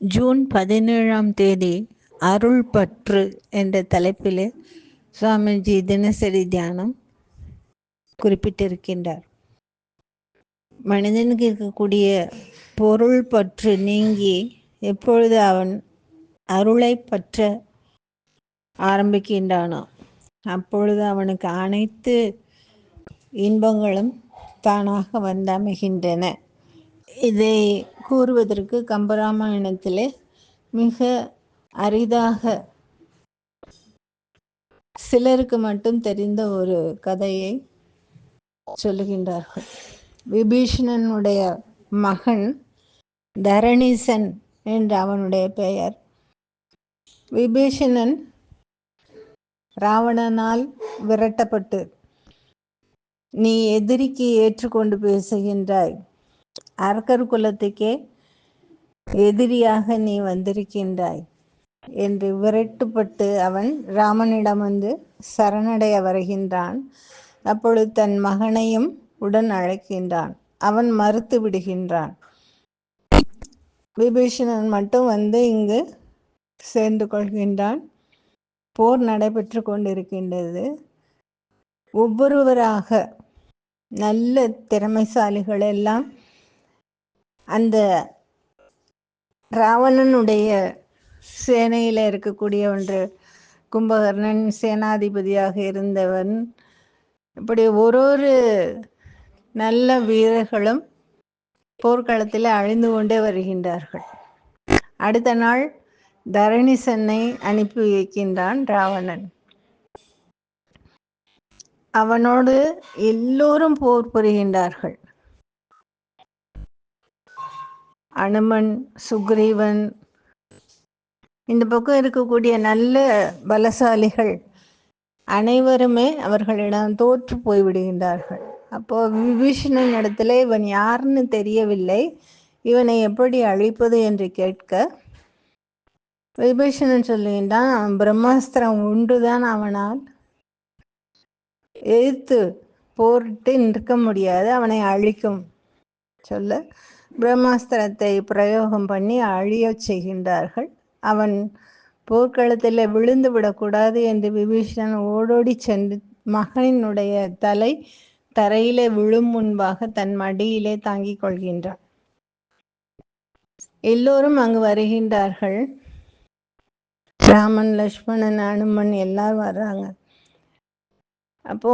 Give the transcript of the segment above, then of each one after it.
June பதினேழாம் தேதி அருள் பற்று என்ற தலைப்பில் சுவாமிஜி தினசரி தியானம் குறிப்பிட்டிருக்கின்றார். மனிதனுக்கு இருக்கக்கூடிய பொருள் பற்று நீங்கி எப்பொழுது அவன் அருளை பற்ற ஆரம்பிக்கின்றானோ அப்பொழுது அவனுக்கு அனைத்து இன்பங்களும் தானாக வந்தமைகின்றன. இதை கூறுவதற்கு கம்பராமாயணத்திலே மிக அரிதாக சிலருக்கு மட்டும் தெரிந்த ஒரு கதையை சொல்லுகின்றார்கள். விபீஷணனுடைய மகன் தரணீசன் என்று அவனுடைய பெயர். விபீஷணன் ராவணனால் விரட்டப்பட்டு நீ எதிரிக்கு ஏற்றுக்கொண்டு பேசுகின்றாய். அரக்கர் குலத்துக்கே எதிரியாக நீ வந்திருக்கின்றாய் என்று விரட்டுப்பட்டு அவன் ராமனிடம் வந்து சரணடைய வருகின்றான். அப்பொழுது தன் மகனையும் உடன் அழைக்கின்றான். அவன் மறுத்து விடுகின்றான். விபீஷணன் மட்டும் வந்து இங்கு சேர்ந்து கொள்கின்றான். போர் நடைபெற்று கொண்டிருக்கின்றது. ஒவ்வொருவராக நல்ல திறமைசாலிகள் எல்லாம் அந்த ராவணனுடைய சேனையில் இருக்கக்கூடிய ஒன்று. கும்பகர்ணன் சேனாதிபதியாக இருந்தவன். இப்படி ஒரு ஒரு நல்ல வீரர்களும் போர்க்களத்தில் அழிந்து கொண்டே வருகின்றார்கள். அடுத்த நாள் தரணிசனை அனுப்பி வைக்கின்றான் ராவணன். அவனோடு எல்லோரும் போர் புரிகின்றார்கள். அனுமன் சுக்ரீவன். இந்த பக்கம் இருக்கக்கூடிய நல்ல பலசாலிகள் அனைவருமே அவர்களிடம் தோற்று போய்விடுகின்றார்கள். அப்போ விபீஷணன் இடத்துல இவன் யாருன்னு தெரியவில்லை. இவனை எப்படி அழிப்பது என்று கேட்க விபீஷணன் சொல்லுகின்றான் பிரம்மாஸ்திரம் உண்டுதான் அவனால் எதிர்த்து போரிட்டு நிற்க முடியாது. அவனை அழிக்கும். சொல்ல பிரம்மாஸ்திரத்தை பிரயோகம் பண்ணி அழியச் செய்கின்றார்கள். அவன் போர்க்களத்தில் விழுந்து விடக்கூடாது என்று விபீஷணன் ஓடோடி சென்று மகனினுடைய தலை தரையிலே விழும் முன்பாக தன் மடியிலே தாங்கிக் கொள்கின்றான். எல்லோரும் அங்கு வருகின்றார்கள். ராமன் லக்ஷ்மணன் அனுமன் எல்லாரும் வர்றாங்க. அப்போ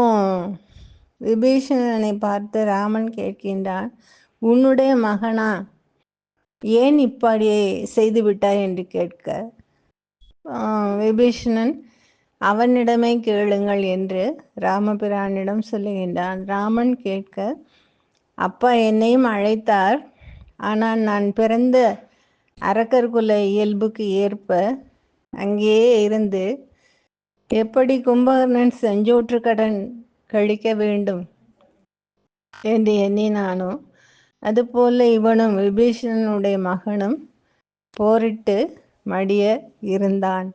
விபீஷணனை பார்த்து ராமன் கேட்கின்றான் உன்னுடைய மகனா? ஏன் இப்படி செய்து விட்டாய் என்று கேட்க விபீஷணன் அவனிடமே கேளுங்கள் என்று ராமபிரானிடம் சொல்லுகின்றான் ராமன் கேட்க அப்பா என்னையும் அழைத்தார். ஆனால் நான் பிறந்த அரக்கர்குல இயல்புக்கு ஏற்ப அங்கேயே இருந்து எப்படி கும்பகர்ணன் செஞ்சோற்று கடன் கழிக்க வேண்டும்? என்று எண்ணினானோ அதுபோல இவனும் விபீஷணனுடைய மகனும் போரிட்டு மடிய இருந்தான்.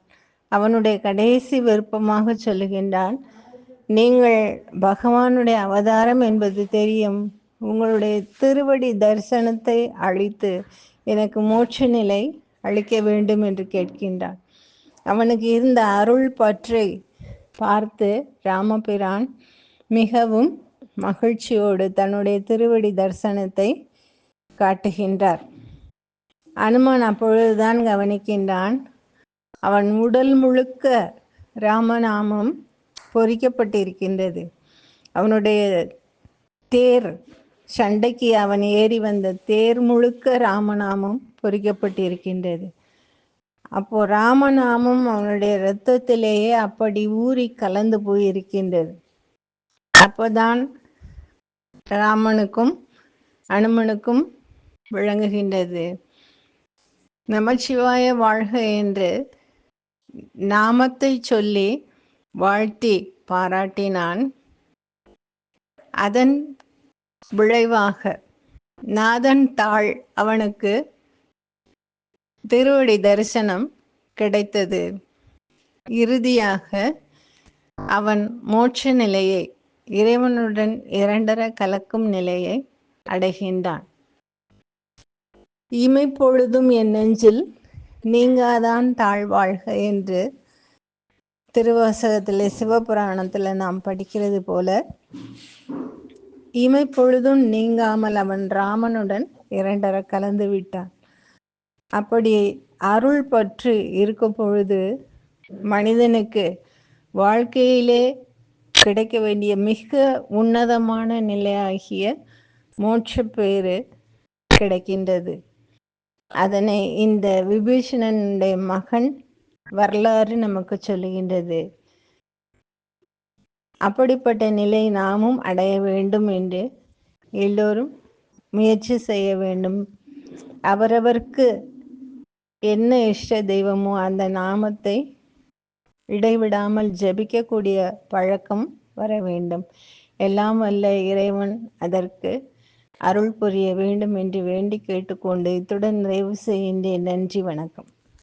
அவனுடைய கடைசி விருப்பமாக சொல்லுகின்றான் நீங்கள் பகவானுடைய அவதாரம் என்பது தெரியும். உங்களுடைய திருவடி தரிசனத்தை அழித்து எனக்கு மோட்ச நிலை அளிக்க வேண்டும் என்று கேட்கின்றான். அவனுக்கு இருந்த அருள் பற்றை பார்த்து ராமபிரான் மிகவும் மகிழ்ச்சியோடு தன்னுடைய திருவடி தரிசனத்தை காட்டுகின்றார். அனுமான் அப்பொழுதுதான் கவனிக்கின்றான் அவன் உடல் முழுக்க ராமநாமம் பொறிக்கப்பட்டிருக்கின்றது. அவனுடைய தேர் சண்டைக்கு அவன் ஏறி வந்த தேர் முழுக்க ராமநாமம் பொறிக்கப்பட்டிருக்கின்றது. அப்போ ராமநாமம் அவனுடைய இரத்தத்திலேயே அப்படி ஊறி கலந்து போயிருக்கின்றது. அப்போதான் ராமனுக்கும் அனுமனுக்கும் விளங்குகின்றது. நமச்சிவாய வாழ்க என்று நாமத்தை சொல்லி வாழ்த்தி பாராட்டினான். அதன் விளைவாக நாதன் தாள் அவனுக்கு திருவடி தரிசனம் கிடைத்தது. இறுதியாக அவன் மோட்ச நிலையை இறைவனுடன் இரண்டர கலக்கும் நிலையை அடைகின்றான். இமைப்பொழுதும் என் நெஞ்சில் நீங்காதான் தாழ்வாழ்க என்று திருவாசகத்தில் சிவபுராணத்தில் நாம் படிக்கிறது போல இமைப்பொழுதும் நீங்காமல் அவன் ராமனுடன் இரண்டர கலந்து விட்டான். அப்படி அருள் பற்று இருக்கும் பொழுது மனிதனுக்கு வாழ்க்கையிலே கிடைக்க வேண்டிய மிக உன்னதமான நிலையாகிய மோட்ச பேரு கிடைக்கின்றது. அதனை இந்த விபீஷணனுடைய மகன் வரலாறு நமக்கு சொல்லுகின்றது. அப்படிப்பட்ட நிலை நாமும் அடைய வேண்டும் என்று எல்லோரும் முயற்சி செய்ய வேண்டும். அவரவருக்கு என்ன இஷ்ட தெய்வமோ அந்த நாமத்தை இடைவிடாமல் ஜபிக்கக்கூடிய பழக்கம் வர வேண்டும். எல்லாம் வல்ல இறைவன் அதற்கு அருள் புரிய வேண்டும் என்று வேண்டி கேட்டுக்கொண்டு இத்துடன் நிறைவு செய்கின்றேன். நன்றி வணக்கம்.